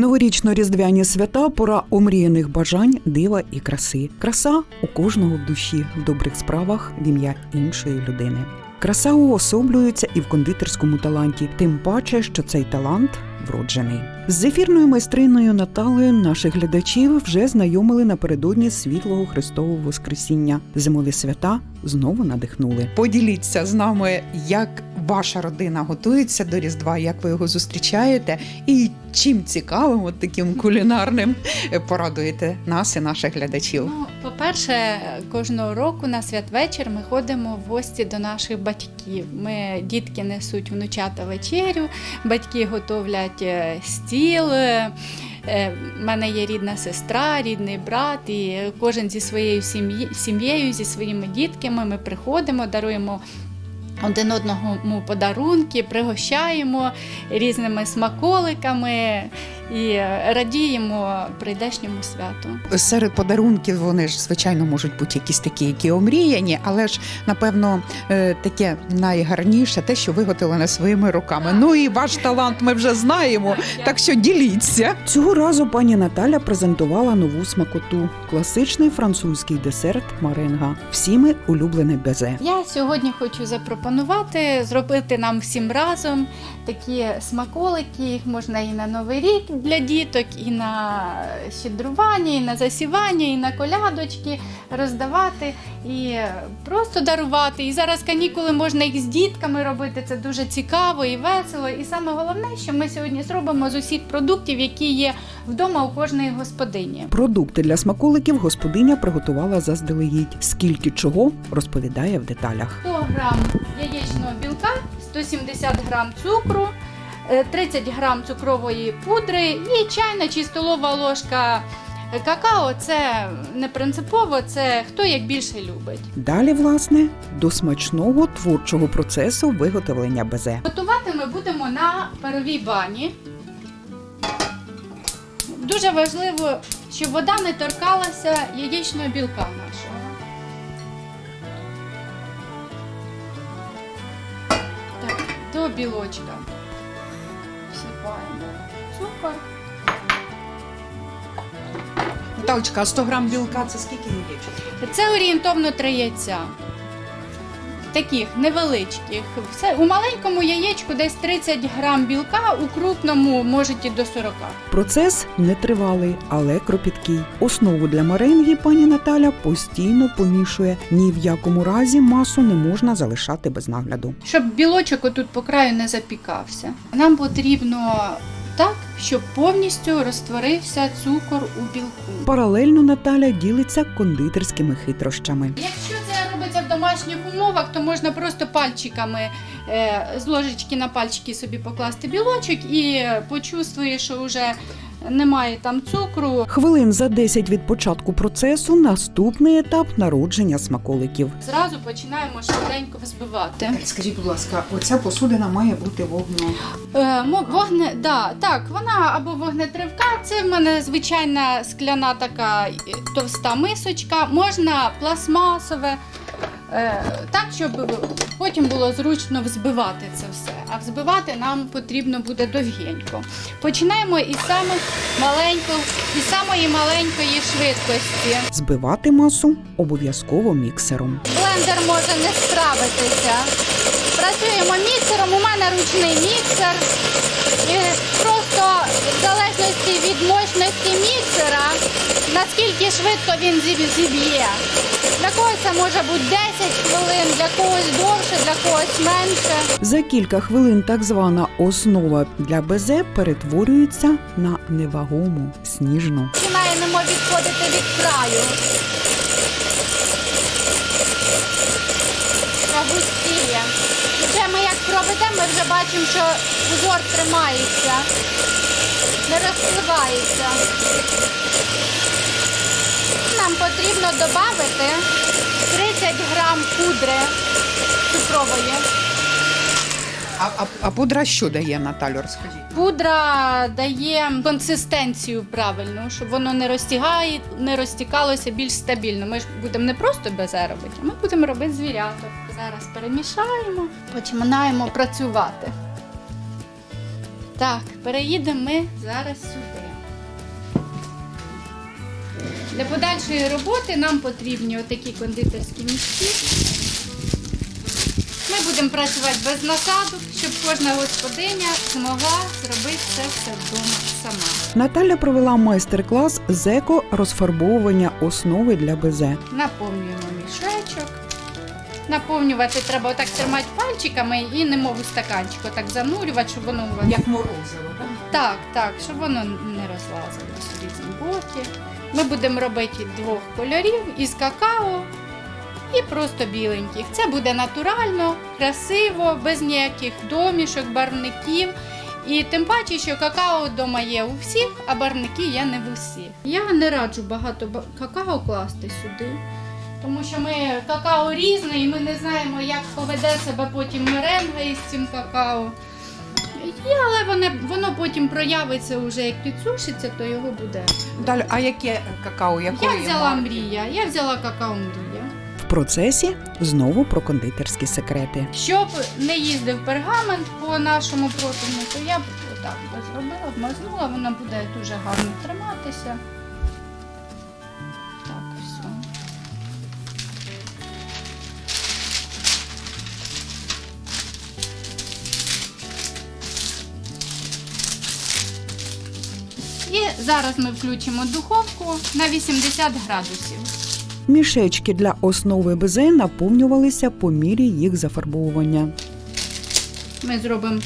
Новорічно-різдвяні свята пора омріяних бажань, дива і краси. Краса у кожного в душі, в добрих справах в ім'я іншої людини. Краса уособлюється і в кондитерському таланті, тим паче, що цей талант вроджений. З ефірною майстриною Наталею наших глядачів вже знайомили напередодні світлого Христового Воскресіння. Зимові свята знову надихнули. Поділіться з нами, як ваша родина готується до Різдва, як ви його зустрічаєте, і чим цікавим, от таким кулінарним е, порадуєте нас і наших глядачів. Ну, по-перше, кожного року на святвечір ми ходимо в гості до наших батьків. Ми дітки несуть внучата вечерю, батьки готовлять е, стіл. е, е, мене є рідна сестра, рідний брат, і кожен зі своєю сім'єю, зі своїми дітками ми приходимо, даруємо один одному подарунки, пригощаємо різними смаколиками і радіємо прийдешньому святу. Серед подарунків вони ж звичайно можуть бути якісь такі, які омріяні, але ж напевно е, таке найгарніше те, що виготовлене своїми руками. Ну і ваш талант ми вже знаємо, так що діліться. Цього разу пані Наталя презентувала нову смакоту класичний французький десерт маренга. Всіми улюблене безе. Я сьогодні хочу запропонувати зробити нам всім разом такі смаколики. Їх можна і на Новий рік для діток, і на щедрування, і на засівання, і на колядочки роздавати, і просто дарувати. І зараз канікули можна їх з дітками робити. Це дуже цікаво і весело. І саме головне, що ми сьогодні зробимо з усіх продуктів, які є вдома у кожної господині. Продукти для смаколиків господиня приготувала заздалегідь. Скільки чого розповідає в деталях. 100 грам яєчного білка, 170 грам цукру, 30 грам цукрової пудри і чайна чи столова ложка какао. Це не принципово, це хто як більше любить. Далі, власне, до смачного творчого процесу виготовлення безе. Готувати ми будемо на паровій бані. Дуже важливо, щоб вода не торкалася яєчного білка нашого. Так, до білочка всипаємо цукор. Наталочка, а 100 грам білка це скільки яєчок? Це орієнтовно три яйця. Таких невеличких. Все, у маленькому яєчку десь 30 грам білка, у крупному можуть і до 40. Процес нетривалий, але кропіткий. Основу для меренги пані Наталя постійно помішує. Ні в якому разі масу не можна залишати без нагляду. Щоб білочок отут по краю не запікався. Нам потрібно так, щоб повністю розтворився цукор у білку. Паралельно Наталя ділиться кондитерськими хитрощами. Якщо домашніх умовах, то можна просто пальчиками е, з ложечки на пальчики собі покласти білочок і почувствуєш, що вже немає там цукру. Хвилин за 10 від початку процесу наступний етап народження смаколиків. Зразу починаємо швиденько взбивати. Скажіть, будь ласка, оця посудина має бути вогно. Е, мо- вогне, да, так, вона або вогнетривка, це в мене звичайна скляна така е, товста мисочка, можна пластмасове, так, щоб потім було зручно взбивати це все. А взбивати нам потрібно буде довгенько. Починаємо із самих із самої маленької швидкості. Збивати масу обов'язково міксером. Блендер може не справитися. Працюємо міксером, у мене ручний міксер. Просто в залежності від мощності міксера, наскільки швидко він зіб'є. Для когось це може бути 10 хвилин, для когось довше, для когось менше. За кілька хвилин так звана основа для безе перетворюється на невагому сніжну. Починаємо відходити від краю. Густіє. Вже ми як проведемо, ми вже бачимо, що узор тримається, не розпливається. Нам потрібно додати 30 грам пудри цукрової. А, а, а пудра що дає Наталю? Розкажіть. Пудра дає консистенцію правильну, щоб воно не розтягає, не розтікалося більш стабільно. Ми ж будемо не просто безе робити, а ми будемо робити звіряток. Зараз перемішаємо, починаємо працювати. Так, переїдемо ми зараз сюди. Для подальшої роботи нам потрібні отакі кондитерські мішки. Ми будемо працювати без насадок, щоб кожна господиня змогла зробити це все вдома сама. Наталя провела майстер-клас з еко розфарбовування основи для безе. Наповнюємо мішечок. Наповнювати треба отак тримати пальчиками і немов у стаканчик, отак занурювати, щоб воно у вас морозиво, так? Так, так, щоб воно не розлазилось в різні боки. Ми будемо робити двох кольорів із какао і просто біленьких. Це буде натурально, красиво, без ніяких домішок, барвників. І тим паче, що какао вдома є у всіх, а барвники є не в усіх. Я не раджу багато какао класти сюди. Тому що ми какао різне і ми не знаємо, як поведе себе потім меренга із цим какао. Є, але воно, воно потім проявиться вже як підсушиться, то його буде. Далі, а яке какао? Я взяла марки? мрія, я взяла какао мрія. В процесі знову про кондитерські секрети. Щоб не їздив пергамент по нашому противню, то я б отак би зробила, обмазнула, вона буде дуже гарно триматися. І зараз ми включимо духовку на 80 градусів. Мішечки для основи безе наповнювалися по мірі їх зафарбовування. Ми зробимо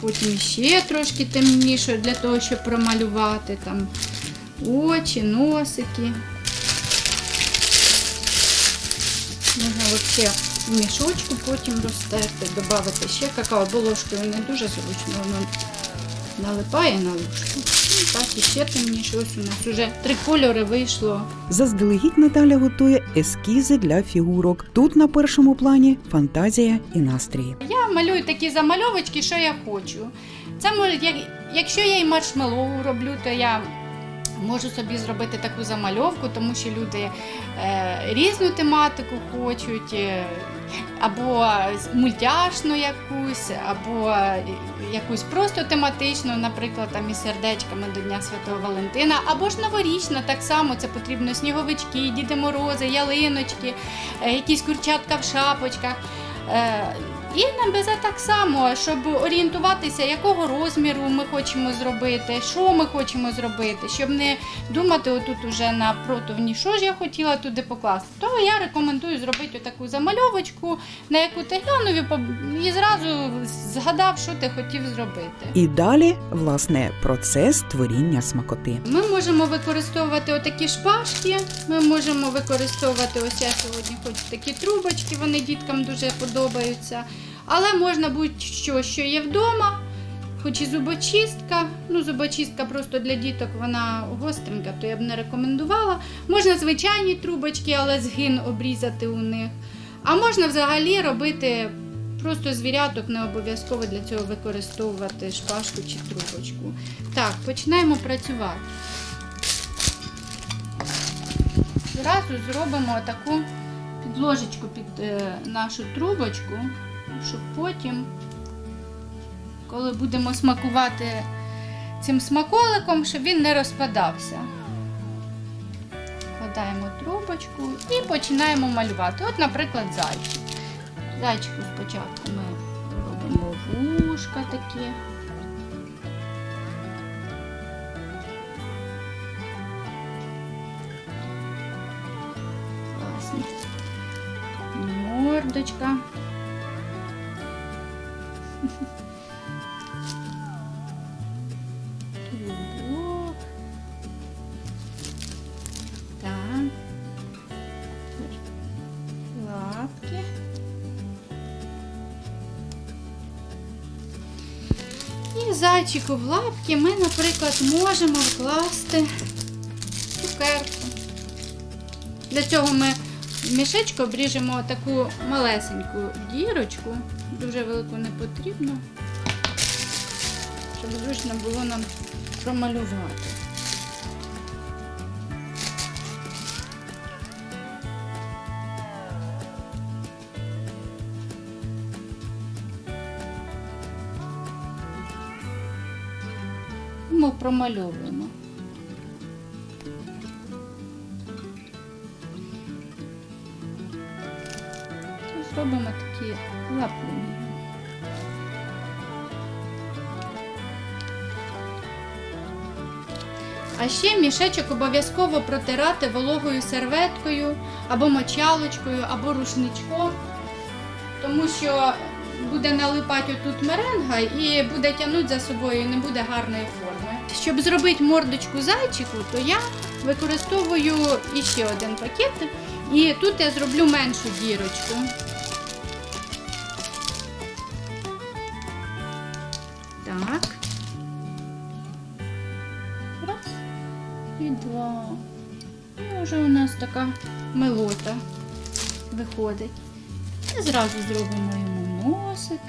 потім ще трошки темніше для того, щоб промалювати там очі, носики. Можна ще в мішочку потім розтерти, додати ще какао, бо ложкою не дуже зручно, воно налипає на ложку. Так, і ще темніше. Ось у нас вже три кольори вийшло. Заздалегідь Наталя готує ескізи для фігурок. Тут на першому плані фантазія і настрій. Я малюю такі замальовочки, що я хочу. Це може, як, якщо я і маршмеллоу роблю, то я можу собі зробити таку замальовку, тому що люди е, різну тематику хочуть, е, або мультяшну якусь, або е, якусь просто тематичну, наприклад, там із сердечками до Дня Святого Валентина, або ж новорічна, так само це потрібно сніговички, Діди Морози, ялиночки, якісь курчатка в шапочках. І на безе так само, щоб орієнтуватися, якого розміру ми хочемо зробити, що ми хочемо зробити, щоб не думати отут уже на противні, що ж я хотіла туди покласти. То я рекомендую зробити таку замальовочку, на яку ти глянув і поб- і зразу згадав, що ти хотів зробити. І далі, власне, процес творіння смакоти. Ми можемо використовувати отакі шпажки, ми можемо використовувати ось я сьогодні хочу такі трубочки, вони діткам дуже подобаються. Але можна будь-що, що є вдома, хоч і зубочистка. Ну, зубочистка просто для діток вона гостренька, то я б не рекомендувала. Можна звичайні трубочки, але згин обрізати у них. А можна взагалі робити просто звіряток, не обов'язково для цього використовувати шпажку чи трубочку. Так, починаємо працювати. Зразу зробимо таку підложечку під е, нашу трубочку, щоб потім, коли будемо смакувати цим смаколиком, щоб він не розпадався. Вкладаємо трубочку і починаємо малювати. От, наприклад, зайчик. Зайчику спочатку ми робимо вушка такі. Мордочка. Трубок. Так. Лапки. І зайчику в лапки ми, наприклад, можемо вкласти цукерку. Для цього ми в мішечку обріжемо таку малесеньку дірочку, дуже велику не потрібно, щоб зручно було нам промалювати. Ми промальовуємо. Робимо такі лапуні. А ще мішечок обов'язково протирати вологою серветкою або мочалочкою, або рушничком, тому що буде налипати отут меренга і буде тягнути за собою і не буде гарної форми. Щоб зробити мордочку зайчику, то я використовую іще один пакет. І тут я зроблю меншу дірочку. Вже у нас така милота виходить. І зразу зробимо йому носик.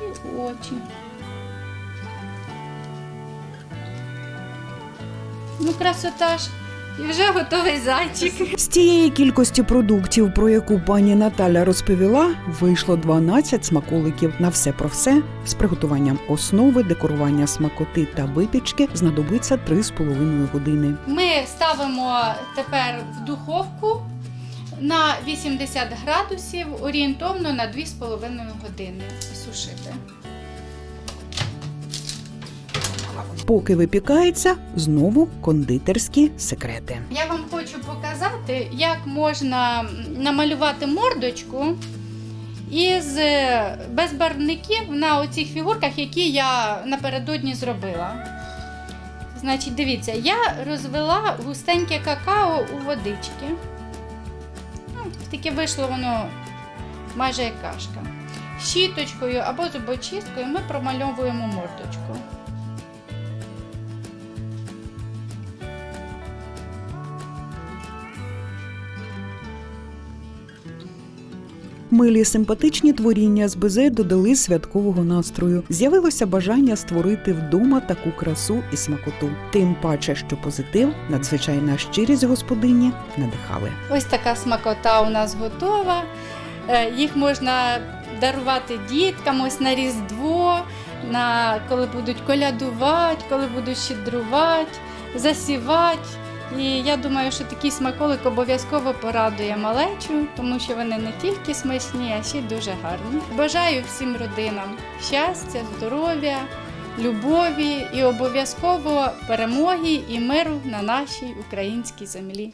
І очі. Ну, красота ж. І вже готовий зайчик. З цієї кількості продуктів, про яку пані Наталя розповіла, вийшло 12 смаколиків. На все про все з приготуванням основи, декорування смакоти та випічки знадобиться 3,5 години. Ми ставимо тепер в духовку на 80 градусів орієнтовно на 2,5 години сушити. Поки випікається, знову кондитерські секрети. Я вам хочу показати, як можна намалювати мордочку із е, без барвників на оцих фігурках, які я напередодні зробила. Значить, дивіться, я розвела густеньке какао у водички. Ну, таке вийшло воно майже як кашка. Щіточкою або зубочисткою ми промальовуємо мордочку. Милі симпатичні творіння з безе додали святкового настрою. З'явилося бажання створити вдома таку красу і смакоту. Тим паче, що позитив, надзвичайна щирість господині надихали. Ось така смакота у нас готова. Е, Їх можна дарувати діткам ось на Різдво, на коли будуть колядувати, коли будуть щедрувати, засівати. І я думаю, що такий смаколик обов'язково порадує малечу, тому що вони не тільки смачні, а ще й дуже гарні. Бажаю всім родинам щастя, здоров'я, любові і обов'язково перемоги і миру на нашій українській землі.